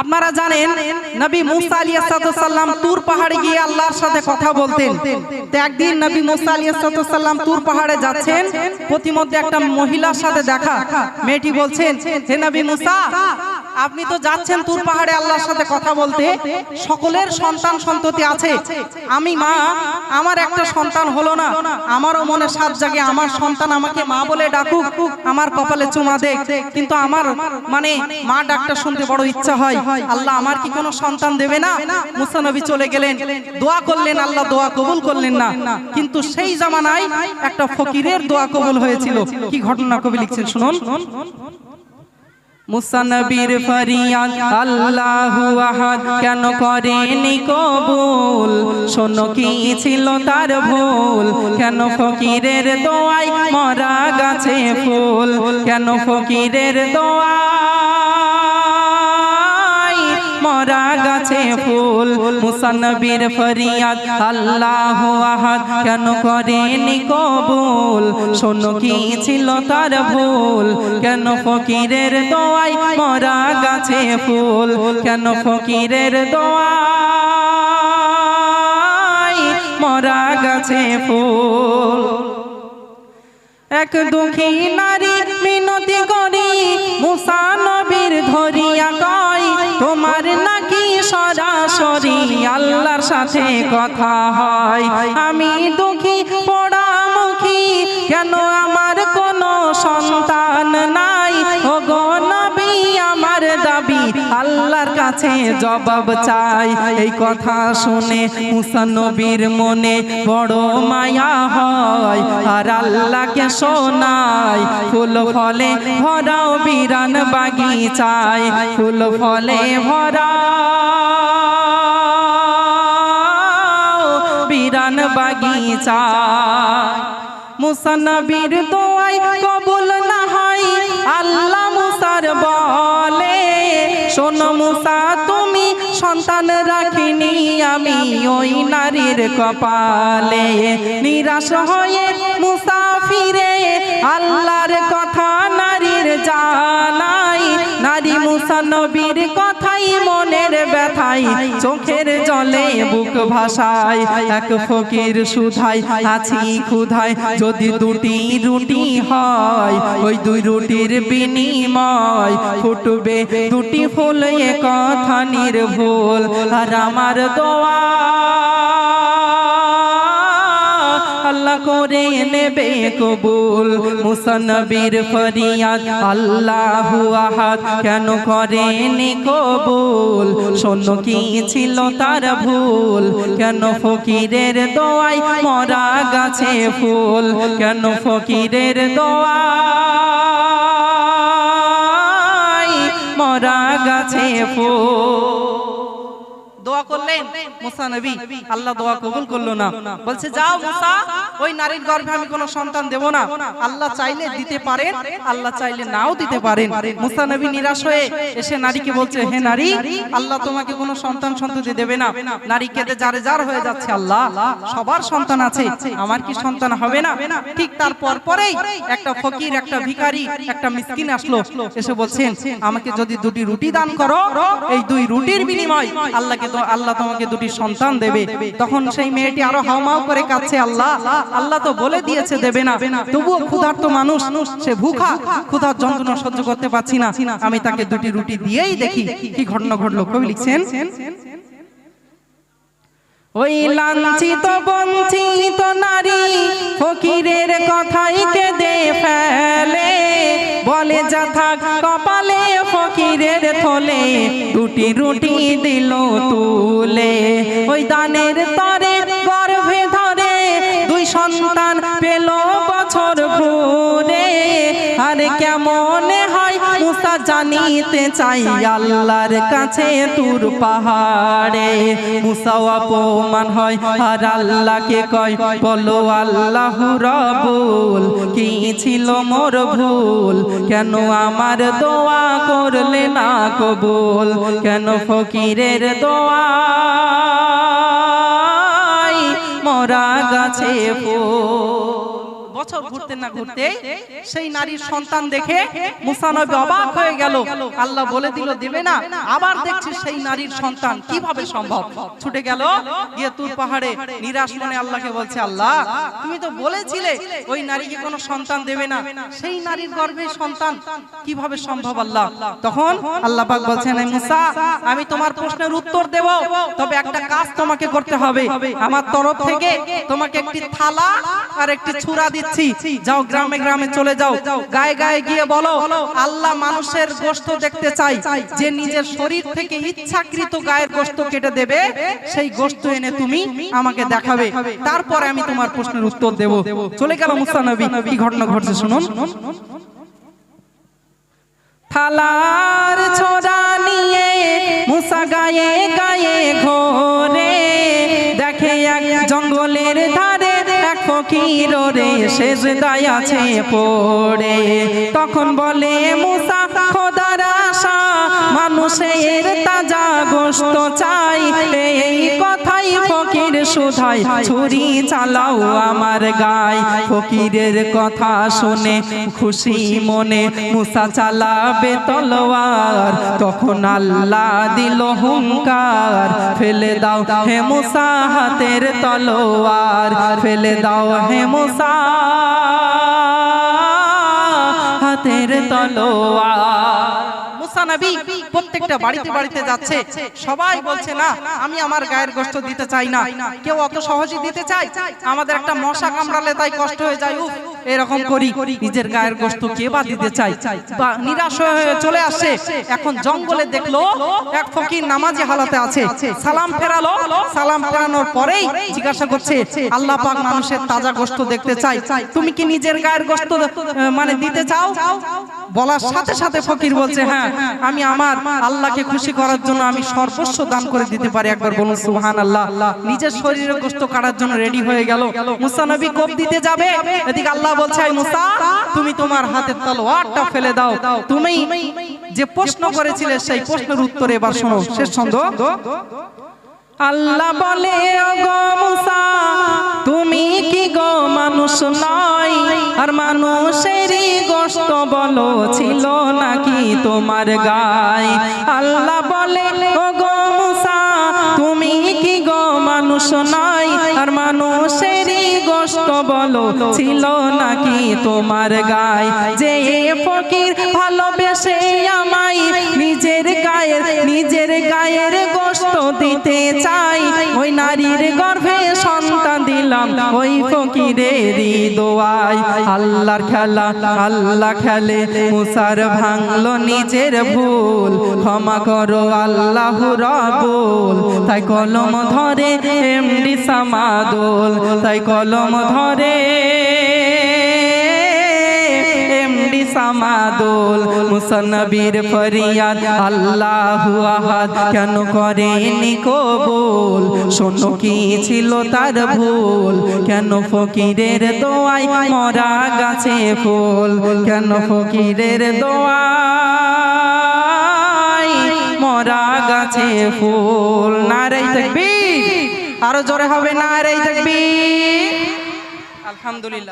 আপনারা জানেন, নবী মুসা আলী সাল্লাম তুর পাহাড়ে গিয়ে আল্লাহর সাথে কথা বলতেন। তো একদিন নবী মুসা আলী সাল্লাম তুর পাহাড়ে যাচ্ছেন, প্রতিমধ্যে একটা মহিলার সাথে দেখা। মেয়েটি বলছেন, হে নবী মুসা আপনি তো যাচ্ছেন তুর পাহাড়ে আল্লাহর সাথে কথা বলতে। সকলের সন্তান সন্ততি আছে। আমি মা, আমার একটা সন্তান হলো না। আমারও মনে সাত জাগে, আমার সন্তান আমাকে মা বলে ডাকুক, আমার কপালে চুমা দেখ কিন্তু আমার মানে মা ডাকটা শুনতে বড় ইচ্ছা হয়। আল্লাহ আমার কি কোনো সন্তান দেবে না? মুসা নবী চলে গেলেন। দোয়া করলেন, আল্লাহ দোয়া কবুল করলেন না। কিন্তু সেই জামানায় একটা ফকিরের দোয়া কবুল হয়েছিল। কি ঘটনা কবি লিখছেন, শুনুন। মুসানবীর ফরিয়াদ, আল্লাহু আহাদ। কেন করেনি কবুল? শোনো কি ছিল তার ভুল? কেন ফকিরের দোয়াই মরা গাছে ফুল? কেন ফকিরের দোয়াই মরা গাছে ফুল মুসানবীর ফরিয়াদ, আল্লাহ আহাদ। কেন করেনি কবুল? শোনো কি ছিল তার ভুল? কেন ফকিরের দোয়াই মরা গাছে ফুল? কেন ফকিরের দোয়াই মরা গাছে ফুল? এক দুঃখী নারী মিনতি করি, মুসা নবীর ধরিয়া কয় তোমার নাকি সরাসরি আল্লাহর সাথে কথা হয়। আমি দুঃখী পোড়ামুখী কাছে জবাব চাই। এই কথা শুনে মুসা নবীর মনে বড় মায়া হয়। আর আল্লাহকে শোনাই, ফুল ফলে ভরাও বিরান বাগিচায়। ফুল ফলে ভরা বিরান বাগিচা মুসানবীর দোয়াই কবুল না হয়, আল্লাহ মুসার বলে, শোনো সন্তান রাখিনি আমি ওই নারীর কপালে। নিরাশ হয়ে মুসা ফিরে নবীর কথাই মনের ব্যথাই, চোখের জলে বুক ভাসায় এক ফকির সুধাই, আছি ক্ষুধায় যদি দুটি রুটি হয়, ওই দুই রুটির বিনিময় ফুটবে দুটি ফুল, এ কথা নির্ভুল, আর আমার দোয়া আল্লাহ করে নেবে কবুল। মুসানবীর ফরিয়াদ আল্লাহু আহাদ কেন করেনি কবুল? শোনো কি ছিল তার ভুল? কেন ফকিরের দোয়াই মরা গাছে ফুল? কেন ফকিরের দোয়াই মরা গাছে ফুল? দোয়া করলেন, মুসা নবী, আল্লাহ দোয়া কবুল করল না। বলছে, যাও মুসা, ওই নারীর গর্ভে আমি কোনো সন্তান দেব না। আল্লাহ চাইলে দিতে পারেন, আল্লাহ চাইলে নাও দিতে পারেন। মুসা নবী নিরাশ হয়ে এসে নারীকে বলছে, হে নারী, আল্লাহ তোমাকে কোনো সন্তান সন্ততি দেবে না। নারী কেঁদে যারে যার হয়ে যাচ্ছে, আল্লাহ। সবার সন্তান আছে, আমার কি সন্তান হবে না? ঠিক তারপর পরেই একটা ফকির, একটা ভিখারি, একটা মিসকিন আসলো। এসে বলছেন, আমাকে যদি দুটি রুটি দান করো, এই দুই রুটির বিনিময় আল্লাহকে তো আল্লাহ তোমাকে দুটি সন্তান দেবে। তখন সেই মেয়েটি আরও হাওমাও করে কাছে আল্লাহ আল্লাহ তো বলে দিয়েছে দেবে না। তবুও ক্ষুধার্ত মানুষ, সে ভুখা, ক্ষুধার যন্ত্রণা সহ্য করতে পারছি না। আমি তাকে দুটি রুটি দিয়েই দেখি কি ঘটনা ঘটলো। কবি লিখছেন, ওই লাঞ্ছিত, বঞ্চিত নারী ফকিরের কথাই কেঁদে ফেলে। বলে যা থাক, কপালে ফকিরের থলে দুটি রুটি দিল তুলে। ওই দানের তরে জানিতে চাই আল্লাহর কাছে তুর পাহাড়ে। মুসা অপমান হয়, আর আল্লাহকে কয়, বলো আল্লাহ রবুল, কি ছিল মোর ভুল? কেন আমার দোয়া করলে না কবুল? কেন ফকিরের দোয়া মরা গাছে ফুল? বছর ঘুরতে না ঘুরতে সেই নারীর সন্তান দেখে মুসা নবী অবাক হয়ে গেল। আল্লাহ বলে দিল দিবে না। আবার দেখছি সেই নারীর সন্তান কীভাবে সম্ভব? ছুটে গেল গিয়ে তুর পাহাড়ে নিরাশ মনে আল্লাহকে বলছে আল্লাহ তুমি তো বলেছিলে ওই নারীকে কোনো সন্তান দেবে না। সেই নারীর গর্ভে সন্তান কীভাবে সম্ভব আল্লাহ? তখন আল্লাহ পাক বলছেন "এই মুসা আমি তোমার প্রশ্নের উত্তর দেব তবে একটা কাজ তোমাকে করতে হবে আমার তরফ থেকে তোমাকে একটি থালা আর একটি ছুরা দিচ্ছি যাও গ্রামে গ্রামে চলে যাও। গায়ে গায়ে গিয়ে বলো, আল্লাহ মানুষের গোশত দেখতে চাই। যে নিজের শরীর থেকে ইচ্ছাকৃত গায়ের গোশত কেটে দেবে, সেই গোশত এনে তুমি আমাকে দেখাবে। তারপরে আমি তোমার প্রশ্নের উত্তর দেব। চলে গেল মুসা কি ঘটনা ঘটছে শুনুন। থালার ছোড়া নিয়ে মুসা গায়ে গায়ে ঘোরে, দেখে এক জঙ্গলের ধারে এক ফকির রে শেষ দায় আছে পড়ে। তখন বলে মুসা মানুষের তাজা গোস্ত চাই। এই কথাই ফকির সুধাই ছুরি চালাও আমার গায়। ফকিরের কথা শুনে খুশি মনে মুসা চালাবে তলোয়ার। তখন আল্লাহ দিল হুঙ্কার, ফেলে দাও হে মুসা হাতের তলোয়ার। ফেলে দাও হে মুসা হাতের তলোয়ার। মুসা নবী প্রত্যেকটা বাড়িতে বাড়িতে যাচ্ছে। সবাই বলছে না আমি আমার গায়ের গোশত দিতে চাই না। কেউ অত সহজে দিতে চাই আমাদের একটা মশা কামড়ালে তাই কষ্ট হয়ে যায় উফ এরকম করি। নিজের গায়ের গোশত কে বা দিতে চাই বা নিরাশ হয়ে চলে আসে। এখন জঙ্গলে দেখল এক ফকির নামাজি হালাতে আছে। সালাম ফেরালো সালাম ফেরানোর পরেই জিজ্ঞাসা করছে আল্লাহ পাক মানুষের তাজা গোশত দেখতে চাই তুমি কি নিজের গায়ের গোশত মানে দিতে চাও? বলার সাথে সাথে ফকির বলছে হ্যাঁ আমি আমার আল্লাহকে খুশি করার জন্য আমি সর্বস্ব দান করে দিতে পারি একবার বলুন সুহান আল্লাহ নিজের শরীরের গোস্ত কাটার জন্য রেডি হয়ে গেল মুসা নবী কোপ দিতে যাবে এদিকে আল্লাহ বলছে মুসা তুমি তোমার হাতের তলোয়ারটা ফেলে দাও তুমি যে প্রশ্ন করেছিলে সেই প্রশ্নের উত্তর এবার শোনো শেষ ছন্দ আল্লাহ বলে "ও গো মুসা তুমি কি গো মানুষ নয় ছিল নাকি তোমার গায় আল্লাহ বলে গো মুসা, তুমি কি গো মানুষ নয় আর মানুষেরই গোস্ত বলো, ছিল নাকি তোমার গায় যে ফকির ভালোবেসে আমায় নিজের গায়ের নিজের গায়ের গোস্ত দিতে চাই ওই নারীর গর্ভে সন্তান দিলাম ওই ফকিরেরই দোয়াই আল্লাহর খেলা, আল্লাহ খেলে, মুসার ভাঙলো নিজের ভুল। ক্ষমা করো আল্লাহ রাবুল। তাই কলম ধরে এমডি সামাদুল। তাই কলম ধরে সামাদুল মুসনবীর ফরিয়াদ। আল্লাহু আহাদ। কেন করেনি কবুল? শোনো কি ছিল তার ভুল? কেন ফকিরের দোয়াই মরা গাছে ফুল? কেন ফকিরের দোয়াই মরা গাছে ফুল? নারাই থাকবি আরও জোরে হবে নারাই থাকবি আলহামদুলিল্লাহ।